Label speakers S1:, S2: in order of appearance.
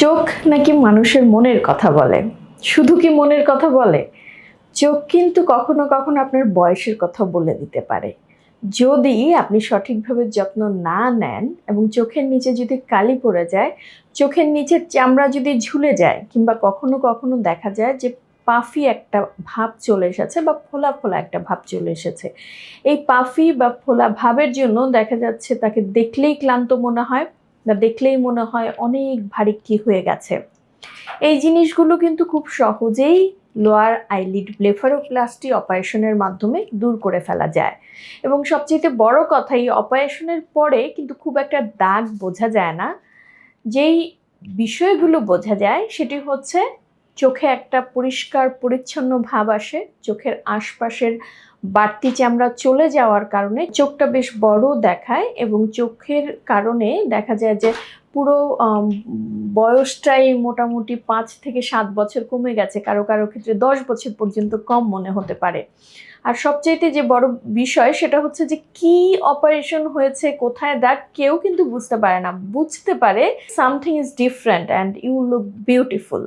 S1: চোখ নাকি মানুষের মনের কথা বলে? শুধু কি মনের কথা বলে? চোখ কিন্তু কখনো কখনো আপনার বয়সের কথা বলে দিতে পারে। যদি আপনি সঠিকভাবে যত্ন না নেন এবং চোখের নিচে যদি কালি পড়ে যায়, চোখের নিচের চামড়া যদি ঝুলে যায় কিংবা কখনো কখনো দেখা যায় যে পাফি একটা ভাব চলে এসেছে বা ফোলা ফোলা একটা ভাব চলে এসেছে। এই পাফি বা ফোলা ভাবের জন্য দেখা যাচ্ছে তাকে দেখলেই ক্লান্ত মনে হয় বা দেখলেই মনে হয় অনেক ভারী কি হয়ে গেছে। এই জিনিসগুলো কিন্তু খুব সহজেই লোয়ার আইলিড ব্লেফারোপ্লাস্টি অপারেশনের মাধ্যমে দূর করে ফেলা যায়। এবং সবচেয়ে বড় কথা, এই অপারেশনের পরে কিন্তু খুব একটা দাগ বোঝা যায় না। যেই বিষয়গুলো বোঝা যায়, সেটি হচ্ছে চোখে একটা পরিষ্কার, পরিচ্ছন্ন ভাব আসে। চোখের আশপাশের বাড়তি চামড়া চলে যাওয়ার কারণে চোখটা বেশ বড় দেখায় এবং চোখের কারণে দেখা যায় যে পুরো বয়সটাই মোটামুটি পাঁচ থেকে সাত বছর কমে গেছে। কারও কারও ক্ষেত্রে দশ বছর পর্যন্ত কম মনে হতে পারে। আর সবচাইতে যে বড় বিষয় সেটা হচ্ছে যে কি অপারেশন হয়েছে, কোথায় দাগ কেউ কিন্তু বুঝতে পারে না। বুঝতে পারে something is different and you look beautiful